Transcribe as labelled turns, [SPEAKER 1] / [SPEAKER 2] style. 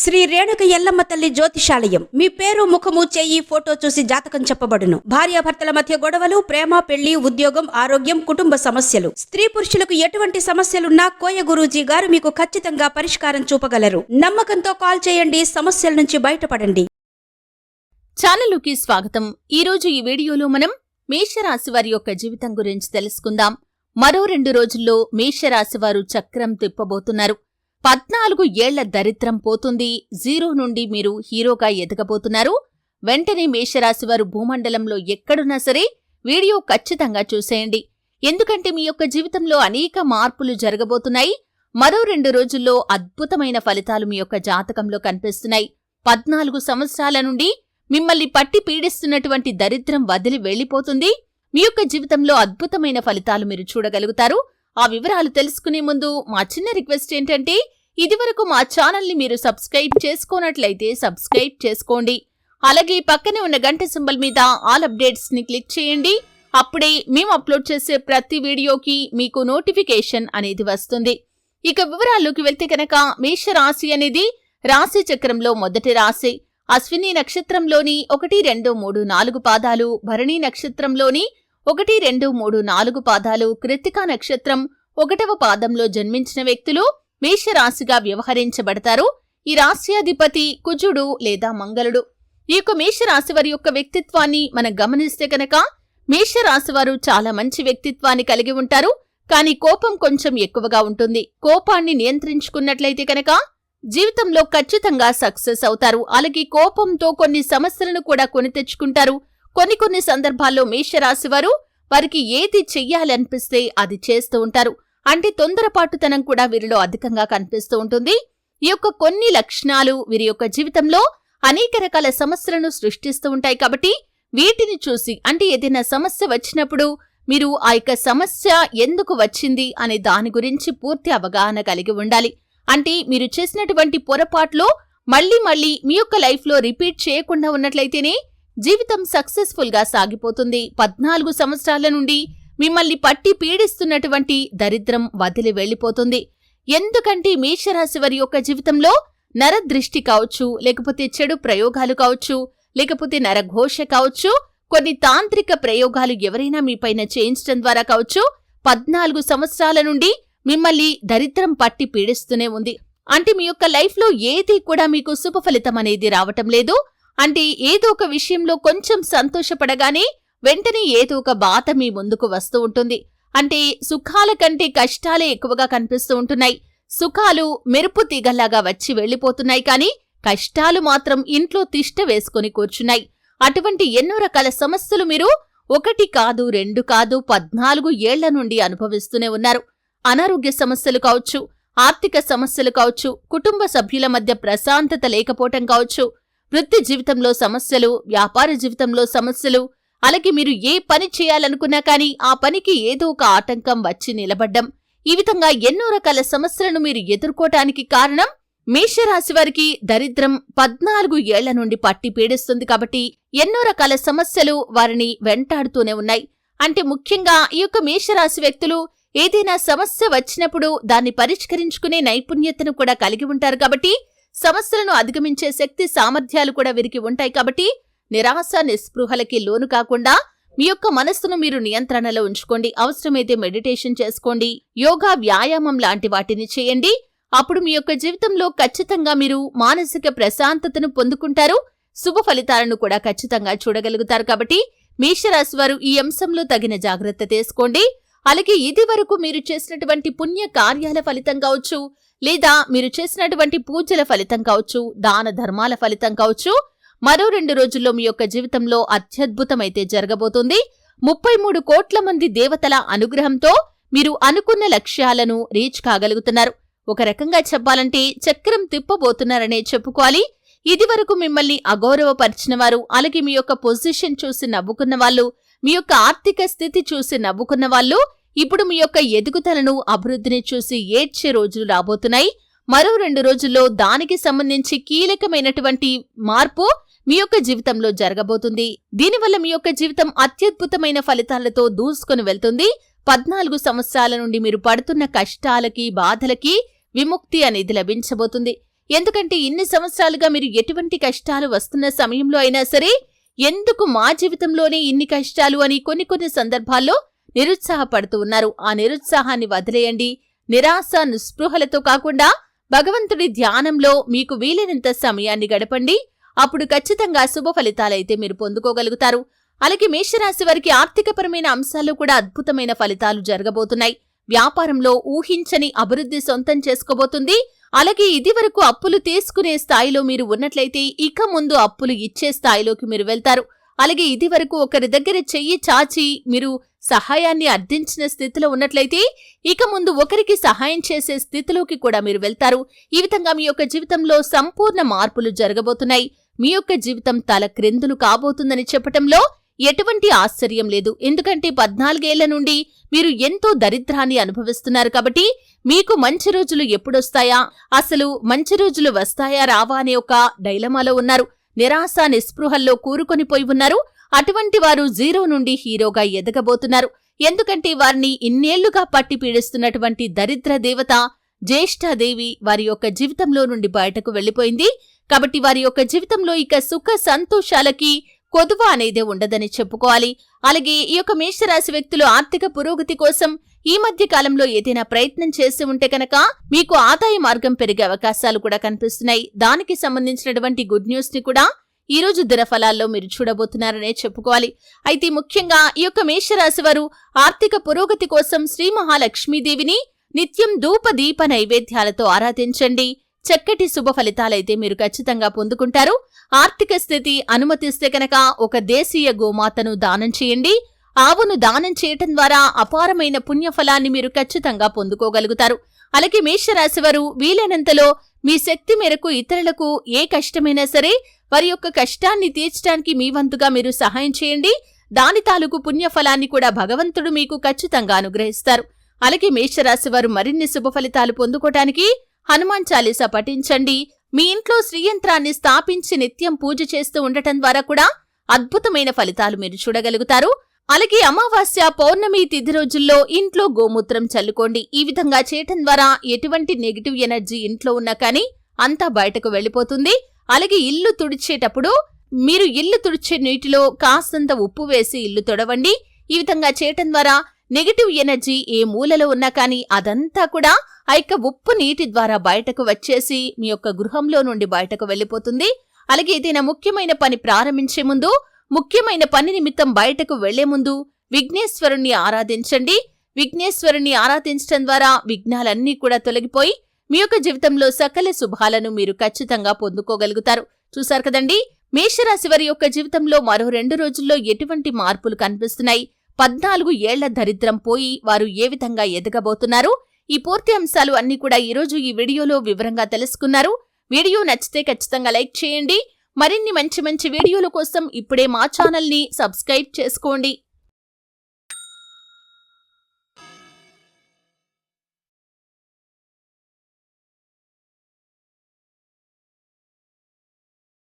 [SPEAKER 1] శ్రీ రేణుక ఎల్లమ్మ తల్లి జ్యోతిషాలయం. మీ పేరు ముఖము చెయ్యి ఫోటో చూసి జాతకం చెప్పబడును. భార్యాభర్తల మధ్య గొడవలు ప్రేమ పెళ్ళి ఉద్యోగం ఆరోగ్యం కుటుంబ సమస్యలు. స్త్రీ పురుషులకు ఎటువంటి సమస్యలున్నా కోయ గురూజీ గారు మీకు ఖచ్చితంగా పరిష్కారం చూపగలరు. నమ్మకంతో కాల్ చేయండి సమస్యల నుంచి బయటపడండి.
[SPEAKER 2] ఛానలుకి స్వాగతం. ఈరోజు ఈ వీడియోలో మనం మేషరాశి వారి యొక్క జీవితం గురించి తెలుసుకుందాం. మరో రెండు రోజుల్లో మేషరాశి వారు చక్రం తిప్పబోతున్నారు. పద్నాలుగు ఏళ్ళ దరిద్రం పోతుంది. జీరో నుండి మీరు హీరోగా ఎదగబోతున్నారు. వెంటనే మేషరాశి వారు భూమండలంలో ఎక్కడున్నా సరే వీడియో ఖచ్చితంగా చూసేయండి. ఎందుకంటే మీ యొక్క జీవితంలో అనేక మార్పులు జరగబోతున్నాయి. మరో రెండు రోజుల్లో అద్భుతమైన ఫలితాలు మీ యొక్క జాతకంలో కనిపిస్తున్నాయి. పద్నాలుగు సంవత్సరాల నుండి మిమ్మల్ని పట్టి పీడిస్తున్నటువంటి దరిద్రం వదిలి వెళ్ళిపోతుంది మీ యొక్క జీవితంలో అద్భుతమైన ఫలితాలు మీరు చూడగలుగుతారు. ఆ వివరాలు తెలుసుకునే ముందు మా చిన్న రిక్వెస్ట్ ఏంటంటే ఇదివరకు మా ఛానల్ని మీరు సబ్స్క్రైబ్ చేసుకోనట్లయితే సబ్స్క్రైబ్ చేసుకోండి. అలాగే పక్కనే ఉన్న గంట సింబల్ మీద ఆల్ అప్డేట్స్ని క్లిక్ చేయండి. అప్పుడే మేము అప్లోడ్ చేసే ప్రతి వీడియోకి మీకు నోటిఫికేషన్ అనేది వస్తుంది. ఇక వివరాల్లోకి వెళ్తే కనుక మేషరాశి అనేది రాశి చక్రంలో మొదటి రాశి. అశ్విని నక్షత్రంలోని ఒకటి రెండు మూడు నాలుగు పాదాలు భరణి నక్షత్రంలోని ఒకటి రెండు మూడు నాలుగు పాదాలు కృత్తికా నక్షత్రం ఒకటవ పాదంలో జన్మించిన వ్యక్తులు మేషరాశిగా వ్యవహరించబడతారు. ఈ రాశ్యాధిపతి కుజుడు లేదా మంగళుడు. ఈ యొక్క మేషరాశి వారి యొక్క వ్యక్తిత్వాన్ని మనం గమనిస్తే కనుక మేషరాశి వారు చాలా మంచి వ్యక్తిత్వాన్ని కలిగి ఉంటారు. కానీ కోపం కొంచెం ఎక్కువగా ఉంటుంది. కోపాన్ని నియంత్రించుకున్నట్లయితే కనుక జీవితంలో ఖచ్చితంగా సక్సెస్ అవుతారు. అలాగే కోపంతో కొన్ని సమస్యలను కూడా కొని తెచ్చుకుంటారు. కొన్ని కొన్ని సందర్భాల్లో మేషరాశి వారు వారికి ఏది చెయ్యాలనిపిస్తే అది చేస్తూ ఉంటారు. అంటే తొందరపాటుతనం కూడా వీరిలో అధికంగా కనిపిస్తూ ఉంటుంది. ఈ యొక్క కొన్ని లక్షణాలు వీరి యొక్క జీవితంలో అనేక రకాల సమస్యలను సృష్టిస్తూ ఉంటాయి కాబట్టి వీటిని చూసి అంటే ఏదైనా సమస్య వచ్చినప్పుడు మీరు ఆ యొక్క సమస్య ఎందుకు వచ్చింది అనే దాని గురించి పూర్తి అవగాహన కలిగి ఉండాలి. అంటే మీరు చేసినటువంటి పొరపాట్లో మళ్ళీ మళ్ళీ మీ యొక్క లైఫ్లో రిపీట్ చేయకుండా ఉన్నట్లయితేనే జీవితం సక్సెస్ఫుల్గా సాగిపోతుంది. పద్నాలుగు సంవత్సరాల నుండి మిమ్మల్ని పట్టి పీడిస్తున్నటువంటి దరిద్రం వదిలి వెళ్ళిపోతుంది ఎందుకంటే మేషరాశి వారి యొక్క జీవితంలో నరదృష్టి కావచ్చు లేకపోతే చెడు ప్రయోగాలు కావచ్చు లేకపోతే నరఘోష కావచ్చు కొన్ని తాంత్రిక ప్రయోగాలు ఎవరైనా మీపైన చేయించడం ద్వారా కావచ్చు పద్నాలుగు సంవత్సరాల నుండి మిమ్మల్ని దరిద్రం పట్టి పీడిస్తూనే ఉంది. అంటే మీ యొక్క లైఫ్లో ఏది కూడా మీకు శుభ ఫలితం అనేది రావటం లేదు. అంటే ఏదో ఒక విషయంలో కొంచెం సంతోషపడగానే వెంటనే ఏదో ఒక బాధ మీ ముందుకు వస్తూ ఉంటుంది. అంటే సుఖాల కంటే కష్టాలే ఎక్కువగా కనిపిస్తూ ఉంటున్నాయి. సుఖాలు మెరుపు తీగల్లాగా వచ్చి వెళ్ళిపోతున్నాయి కానీ కష్టాలు మాత్రం ఇంట్లో తిష్ట వేసుకుని కూర్చున్నాయి. అటువంటి ఎన్నో రకాల సమస్యలు మీరు ఒకటి కాదు రెండు కాదు పద్నాలుగు ఏళ్ళ నుండి అనుభవిస్తూనే ఉన్నారు. అనారోగ్య సమస్యలు కావచ్చు ఆర్థిక సమస్యలు కావచ్చు కుటుంబ సభ్యుల మధ్య ప్రశాంతత లేకపోవటం కావచ్చు వృత్తి జీవితంలో సమస్యలు వ్యాపార జీవితంలో సమస్యలు అలాగే మీరు ఏ పని చేయాలనుకున్నా కానీ ఆ పనికి ఏదో ఒక ఆటంకం వచ్చి నిలబడ్డం. ఈ విధంగా ఎన్నో రకాల సమస్యలను మీరు ఎదుర్కోటానికి కారణం మేషరాశి వారికి దరిద్రం పద్నాలుగు ఏళ్ళ నుండి పట్టి పీడిస్తుంది కాబట్టి ఎన్నో రకాల సమస్యలు వారిని వెంటాడుతూనే ఉన్నాయి. అంటే ముఖ్యంగా ఈ యొక్క మేషరాశి వ్యక్తులు ఏదైనా సమస్య వచ్చినప్పుడు దాన్ని పరిష్కరించుకునే నైపుణ్యతను కూడా కలిగి ఉంటారు కాబట్టి సమస్యలను అధిగమించే శక్తి సామర్థ్యాలు కూడా వీరికి ఉంటాయి కాబట్టి నిరాశ నిస్పృహలకి లోను కాకుండా మీ యొక్క మనస్సును మీరు నియంత్రణలో ఉంచుకోండి. అవసరమైతే మెడిటేషన్ చేసుకోండి. యోగా వ్యాయామం లాంటి వాటిని చేయండి. అప్పుడు మీ యొక్క జీవితంలో ఖచ్చితంగా మీరు మానసిక ప్రశాంతతను పొందుకుంటారు. శుభ ఫలితాలను కూడా ఖచ్చితంగా చూడగలుగుతారు కాబట్టి మేషరాశి వారు ఈ అంశంలో తగిన జాగ్రత్త తీసుకోండి. అలాగే ఇది వరకు మీరు చేసినటువంటి పుణ్య కార్యాల ఫలితం కావచ్చు లేదా మీరు చేసినటువంటి పూజల ఫలితం కావచ్చు దాన ధర్మాల ఫలితం కావచ్చు మరో రెండు రోజుల్లో మీ యొక్క జీవితంలో అత్యద్భుతమైతే జరగబోతుంది. ముప్పై మూడు కోట్ల మంది దేవతల అనుగ్రహంతో మీరు అనుకున్న లక్ష్యాలను రీచ్ కాగలుగుతున్నారు. ఒక రకంగా చెప్పాలంటే చక్రం తిప్పబోతున్నారనే చెప్పుకోవాలి. ఇదివరకు మిమ్మల్ని అగౌరవపరిచిన వారు అలాగే మీ యొక్క పొజిషన్ చూసి నవ్వుకున్న వాళ్ళు మీ యొక్క ఆర్థిక స్థితి చూసి నవ్వుకున్న వాళ్ళు ఇప్పుడు మీ యొక్క ఎదుగుదలను అభివృద్ధిని చూసి ఏడ్చే రోజులు రాబోతున్నాయి. మరో రెండు రోజుల్లో దానికి సంబంధించి కీలకమైనటువంటి మార్పు మీ యొక్క జీవితంలో జరగబోతుంది. దీనివల్ల మీ యొక్క జీవితం అత్యద్భుతమైన ఫలితాలతో దూసుకొని వెళ్తుంది. పద్నాలుగు సంవత్సరాల నుండి మీరు పడుతున్న కష్టాలకి బాధలకి విముక్తి అనేది లభించబోతుంది. ఎందుకంటే ఇన్ని సంవత్సరాలుగా మీరు ఎటువంటి కష్టాలు వస్తున్న సమయంలో అయినా సరే ఎందుకు మా జీవితంలోనే ఇన్ని కష్టాలు అని కొన్ని కొన్ని సందర్భాల్లో నిరుత్సాహపడుతూ ఉన్నారు. ఆ నిరుత్సాహాన్ని వదిలేయండి. నిరాశ నిస్పృహలతో కాకుండా భగవంతుడి ధ్యానంలో మీకు వీలైనంత సమయాన్ని గడపండి. అప్పుడు ఖచ్చితంగా శుభ ఫలితాలైతే మీరు పొందుకోగలుగుతారు. అలాగే మేషరాశి వారికి ఆర్థికపరమైన అంశాల్లో కూడా అద్భుతమైన ఫలితాలు జరగబోతున్నాయి. వ్యాపారంలో ఊహించని అభివృద్ధి సొంతం చేసుకోబోతుంది. అలాగే ఇదివరకు అప్పులు తీసుకునే స్థాయిలో మీరు ఉన్నట్లయితే ఇక ముందు అప్పులు ఇచ్చే స్థాయిలోకి మీరు వెళ్తారు. అలాగే ఇదివరకు ఒకరి దగ్గర చెయ్యి చాచి మీరు సహాయాన్ని అర్థించిన స్థితిలో ఉన్నట్లయితే ఇక ముందు ఒకరికి సహాయం చేసే స్థితిలోకి కూడా మీరు వెళ్తారు. ఈ విధంగా మీ యొక్క జీవితంలో సంపూర్ణ మార్పులు జరగబోతున్నాయి. మీ యొక్క జీవితం తల క్రిందులు కాబోతుందని చెప్పటంలో ఎటువంటి ఆశ్చర్యం లేదు. ఎందుకంటే పద్నాలుగేళ్ళ నుండి మీరు ఎంతో దరిద్రాన్ని అనుభవిస్తున్నారు కాబట్టి మీకు మంచి రోజులు ఎప్పుడొస్తాయా? అసలు మంచి రోజులు వస్తాయా? రావా? అనే ఒక డైలమాలో ఉన్నారు. నిరాశ నిస్పృహల్లో కూరుకొనిపోయి ఉన్నారు. అటువంటి వారు జీరో నుండి హీరోగా ఎదగబోతున్నారు. ఎందుకంటే వారిని ఇన్నేళ్ళుగా పట్టి పీడిస్తున్నటువంటి దరిద్ర దేవత జ్యేష్ఠాదేవి వారి యొక్క జీవితంలో నుండి బయటకు వెళ్ళిపోయింది కాబట్టి వారి యొక్క జీవితంలో ఇక సుఖ సంతోషాలకి కొదువ అనేదే ఉండదని చెప్పుకోవాలి. అలాగే ఈ యొక్క మేషరాశి వ్యక్తులు ఆర్థిక పురోగతి కోసం ఈ మధ్య కాలంలో ఏదైనా ప్రయత్నం చేసి ఉంటే కనుక మీకు ఆదాయ మార్గం పెరిగే అవకాశాలు కూడా కనిపిస్తున్నాయి. దానికి సంబంధించినటువంటి గుడ్ న్యూస్ని కూడా ఈ రోజు దినఫలాల్లో మీరు చూడబోతున్నారనే చెప్పుకోవాలి. అయితే ముఖ్యంగా ఈ యొక్క మేషరాశి వారు ఆర్థిక పురోగతి కోసం శ్రీ మహాలక్ష్మీదేవిని నిత్యం ధూప దీప నైవేద్యాలతో ఆరాధించండి. చక్కటి శుభ ఫలితాలైతే మీరు ఖచ్చితంగా పొందుకుంటారు. ఆర్థిక స్థితి అనుమతిస్తే కనుక ఒక దేశీయ గోమాతను దానం చేయండి. ఆవును దానం చేయటం ద్వారా అపారమైన పుణ్యఫలాన్ని మీరు ఖచ్చితంగా పొందుకోగలుగుతారు. అలాగే మేషరాశివారు వీలైనంతలో మీ శక్తి మేరకు ఇతరులకు ఏ కష్టమైనా సరే వారి యొక్క కష్టాన్ని తీర్చడానికి మీ వంతుగా మీరు సహాయం చేయండి. దాని తాలూకు పుణ్యఫలాన్ని కూడా భగవంతుడు మీకు ఖచ్చితంగా అనుగ్రహిస్తారు. అలాగే మేషరాశి వారు మరిన్ని శుభ ఫలితాలు పొందుకోవటానికి హనుమాన్ చాలీసా పఠించండి. మీ ఇంట్లో శ్రీయంత్రాన్ని స్థాపించి నిత్యం పూజ చేస్తూ ఉండటం ద్వారా కూడా అద్భుతమైన ఫలితాలు మీరు చూడగలుగుతారు. అలాగే అమావాస్య పౌర్ణమి తిథి రోజుల్లో ఇంట్లో గోమూత్రం చల్లుకోండి. ఈ విధంగా చేయటం ద్వారా ఎటువంటి నెగిటివ్ ఎనర్జీ ఇంట్లో ఉన్నా కానీ అంతా బయటకు వెళ్ళిపోతుంది. అలాగే ఇల్లు తుడిచేటప్పుడు మీరు ఇల్లు తుడిచే నీటిలో కాస్తంత ఉప్పు వేసి ఇల్లు తొడవండి. ఈ విధంగా చేయటం ద్వారా నెగిటివ్ ఎనర్జీ ఏ మూలలో ఉన్నా కానీ అదంతా కూడా ఆ యొక్క ఉప్పు నీటి ద్వారా బయటకు వచ్చేసి మీ యొక్క గృహంలో నుండి బయటకు వెళ్ళిపోతుంది. అలాగే ఏదైనా ముఖ్యమైన పని ప్రారంభించే ముందు ముఖ్యమైన పని నిమిత్తం బయటకు వెళ్ళే ముందు విఘ్నేశ్వరుణ్ణి ఆరాధించండి. విఘ్నేశ్వరుణ్ణి ఆరాధించడం ద్వారా విఘ్నాలన్నీ కూడా తొలగిపోయి మీ యొక్క జీవితంలో సకల శుభాలను మీరు ఖచ్చితంగా పొందుకోగలుగుతారు. చూశారు కదండి? మేషరాశి వారి యొక్క జీవితంలో మరో రెండు రోజుల్లో ఎటువంటి మార్పులు కనిపిస్తున్నాయి? పద్నాలుగు ఏళ్ళ దరిద్రం పోయి వారు ఏ విధంగా ఎదగబోతున్నారు? ఈ పూర్తి అంశాలు అన్ని కూడా ఈరోజు ఈ వీడియోలో వివరంగా తెలుసుకున్నారు. వీడియో నచ్చితే ఖచ్చితంగా లైక్ చేయండి. మరిన్ని మంచి మంచి వీడియోల కోసం ఇప్పుడే మా ఛానల్ని సబ్స్క్రైబ్ చేసుకోండి.